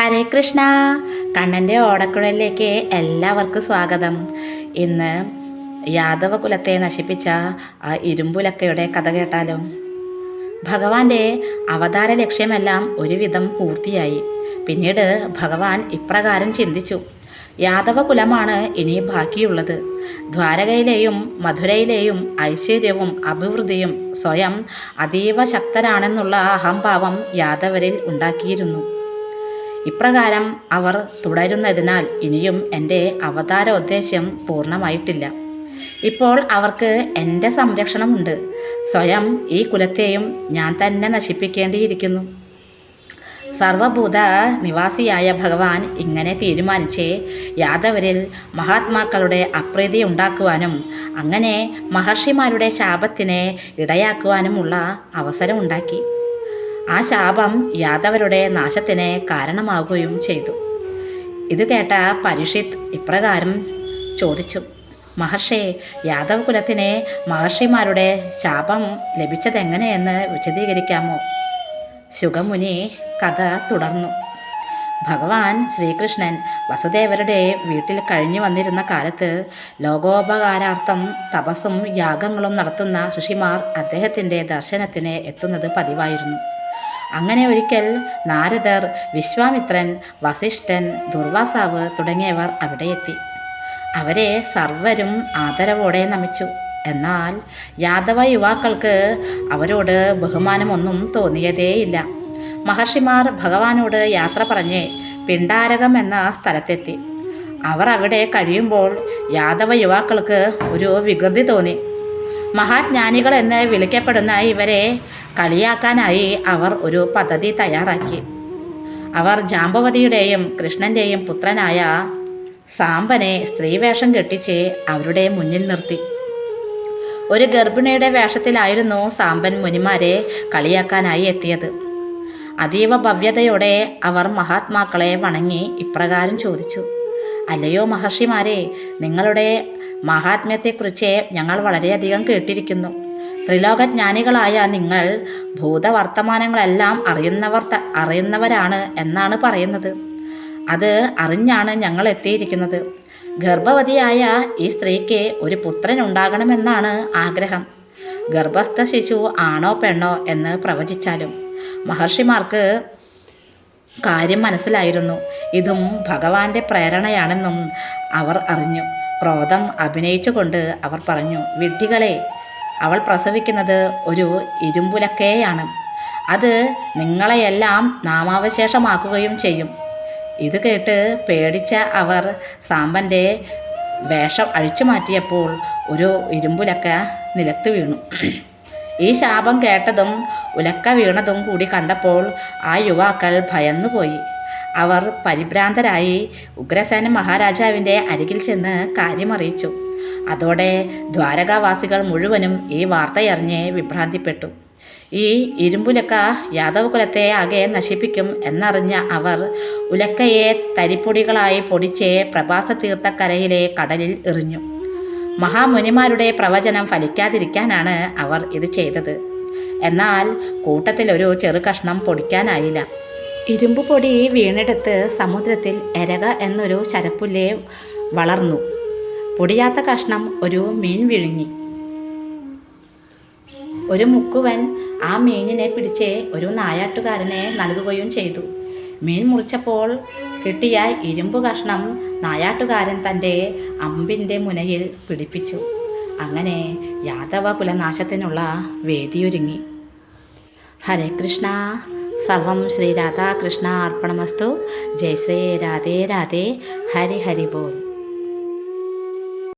ഹരേ കൃഷ്ണ. കണ്ണന്റെ ഓടക്കുഴലിലേക്ക് എല്ലാവർക്കും സ്വാഗതം. ഇന്ന് യാദവ കുലത്തെ നശിപ്പിച്ച ആ ഇരുമ്പുലക്കയുടെ കഥ കേട്ടാലോ? ഭഗവാന്റെ അവതാര ലക്ഷ്യമെല്ലാം ഒരുവിധം പൂർത്തിയായി. പിന്നീട് ഭഗവാൻ ഇപ്രകാരം ചിന്തിച്ചു. യാദവ കുലമാണ് ഇനി ബാക്കിയുള്ളത്. ദ്വാരകയിലെയും മധുരയിലെയും ഐശ്വര്യവും അഭിവൃദ്ധിയും സ്വയം അതീവ ശക്തരാണെന്നുള്ള അഹംഭാവം യാദവരിൽ ഉണ്ടാക്കിയിരുന്നു. ഇപ്രകാരം അവർ തുടരുന്നതിനാൽ ഇനിയും എന്റെ അവതാര ഉദ്ദേശ്യം പൂർണമായിട്ടില്ല. ഇപ്പോൾ അവർക്ക് എന്റെ സംരക്ഷണമുണ്ട്. സ്വയം ഈ കുലത്തെയും ഞാൻ തന്നെ നശിപ്പിക്കേണ്ടിയിരിക്കുന്നു. സർവഭൂത നിവാസിയായ ഭഗവാൻ ഇങ്ങനെ തീരുമാനിച്ച് യാദവരിൽ മഹാത്മാക്കളുടെ അപ്രീതി ഉണ്ടാക്കുവാനും അങ്ങനെ മഹർഷിമാരുടെ ശാപത്തിനെ ഇടയാക്കുവാനുമുള്ള അവസരമുണ്ടാക്കി. ആ ശാപം യാദവരുടെ നാശത്തിന് കാരണമാവുകയും ചെയ്തു. ഇത് കേട്ട പരീക്ഷിത് ഇപ്രകാരം ചോദിച്ചു. മഹർഷി യാദവ കുലത്തിന് മഹർഷിമാരുടെ ശാപം ലഭിച്ചതെങ്ങനെയെന്ന് വിശദീകരിക്കാമോ? ശുഗമുനി കഥ തുടർന്നു. ഭഗവാൻ ശ്രീകൃഷ്ണൻ വസുദേവരുടെ വീട്ടിൽ കഴിഞ്ഞു വന്നിരുന്ന കാലത്ത് ലോകോപകാരാർത്ഥം തപസ്സും യാഗങ്ങളും നടത്തുന്ന ഋഷിമാർ അദ്ദേഹത്തിന്റെ ദർശനത്തിന് എത്തുന്നത് പതിവായിരുന്നു. അങ്ങനെ ഒരിക്കൽ നാരദർ വിശ്വാമിത്രൻ വസിഷ്ഠൻ ദുർവാസാവ് തുടങ്ങിയവർ അവിടെ എത്തി. അവരെ സർവരും ആദരവോടെ നമിച്ചു. എന്നാൽ യാദവ യുവാക്കൾക്ക് അവരോട് ബഹുമാനമൊന്നും തോന്നിയതേയില്ല. മഹർഷിമാർ ഭഗവാനോട് യാത്ര പറഞ്ഞ് പിണ്ടാരകം എന്ന സ്ഥലത്തെത്തി. അവർ അവിടെ കഴിയുമ്പോൾ യാദവ യുവാക്കൾക്ക് ഒരു വികൃതി തോന്നി. മഹാജ്ഞാനികൾ എന്ന് വിളിക്കപ്പെടുന്ന ഇവരെ കളിയാക്കാനായി അവർ ഒരു പദ്ധതി തയ്യാറാക്കി. അവർ ജാമ്പവതിയുടെയും കൃഷ്ണന്റെയും പുത്രനായ സാമ്പനെ സ്ത്രീവേഷം കെട്ടിച്ച് അവരുടെ മുന്നിൽ നിർത്തി. ഒരു ഗർഭിണിയുടെ വേഷത്തിലായിരുന്നു സാമ്പൻ മുനിമാരെ കളിയാക്കാനായി എത്തിയത്. അതീവ ഭവ്യതയോടെ അവർ മഹാത്മാക്കളെ വണങ്ങി ഇപ്രകാരം ചോദിച്ചു അല്ലയോ മഹർഷിമാരെ നിങ്ങളുടെ മഹാത്മ്യത്തെക്കുറിച്ച് ഞങ്ങൾ വളരെയധികം കേട്ടിരിക്കുന്നു. ത്രിലോകജ്ഞാനികളായ നിങ്ങൾ ഭൂതവർത്തമാനങ്ങളെല്ലാം അറിയുന്നവർ അറിയുന്നവരാണ് എന്നാണ് പറയുന്നത്. അത് അറിഞ്ഞാണ് ഞങ്ങൾ എത്തിയിരിക്കുന്നത്. ഗർഭവതിയായ ഈ സ്ത്രീക്ക് ഒരു പുത്രൻ ഉണ്ടാകണമെന്നാണ് ആഗ്രഹം. ഗർഭസ്ഥ ശിശു ആണോ പെണ്ണോ എന്ന് പ്രവചിച്ചാലും മഹർഷിമാർക്ക് കാര്യം മനസ്സിലായിരുന്നു. ഇതും ഭഗവാന്റെ പ്രേരണയാണെന്നും അവർ അറിഞ്ഞു. ക്രോധം അഭിനയിച്ചുകൊണ്ട് അവർ പറഞ്ഞു വിഡ്ഢികളെ അവൾ പ്രസവിക്കുന്നത് ഒരു ഇരുമ്പുലക്കയാണ്. അത് നിങ്ങളെയെല്ലാം നാമാവശേഷമാക്കുകയും ചെയ്യും. ഇത് കേട്ട് പേടിച്ച അവർ സാമ്പന്റെ വേഷം അഴിച്ചു മാറ്റിയപ്പോൾ ഒരു ഇരുമ്പുലക്ക നിലത്ത് വീണു. ഈ ശാപം കേട്ടതും ഉലക്ക വീണതും കൂടി കണ്ടപ്പോൾ ആ യുവാക്കൾ ഭയന്നുപോയി. അവർ പരിഭ്രാന്തരായി ഉഗ്രസേന മഹാരാജാവിന്റെ അരികിൽ ചെന്ന് കാര്യമറിയിച്ചു. അതോടെ ദ്വാരകാവാസികൾ മുഴുവനും ഈ വാർത്തയറിഞ്ഞ് വിഭ്രാന്തിപ്പെട്ടു. ഈ ഇരുമ്പുലക്ക യാദവകുലത്തെ ആകെ നശിപ്പിക്കും എന്നറിഞ്ഞ അവർ ഉലക്കയെ തരിപ്പൊടികളായി പൊടിച്ച് പ്രഭാസ തീർത്ഥക്കരയിലെ കടലിൽ എറിഞ്ഞു. മഹാമുനിമാരുടെ പ്രവചനം ഫലിക്കാതിരിക്കാനാണ് അവർ ഇത് ചെയ്തത്. എന്നാൽ കൂട്ടത്തിലൊരു ചെറു കഷ്ണം പൊടിക്കാനായില്ല. ഇരുമ്പ് പൊടി വീണെടുത്ത് സമുദ്രത്തിൽ എരക എന്നൊരു ചരപ്പുല്ലെ വളർന്നു. പൊടിയാത്ത കഷ്ണം ഒരു മീൻ വിഴുങ്ങി. ഒരു മുക്കുവൻ ആ മീനിനെ പിടിച്ച് ഒരു നായാട്ടുകാരനെ നൽകുകയും ചെയ്തു. മീൻ മുറിച്ചപ്പോൾ കിട്ടിയ ഇരുമ്പ് കഷ്ണം നായാട്ടുകാരൻ തന്റെ അമ്പിന്റെ മുനയിൽ പിടിപ്പിച്ചു. അങ്ങനെ യാദവ കുലനാശത്തിനുള്ള വേദിയൊരുങ്ങി. ഹരേ കൃഷ്ണ. సర్వం శ్రీ రాధాకృష్ణ అర్పణమస్తు. జై శ్రీ రాధే రాధే. హరి హరి బోల్.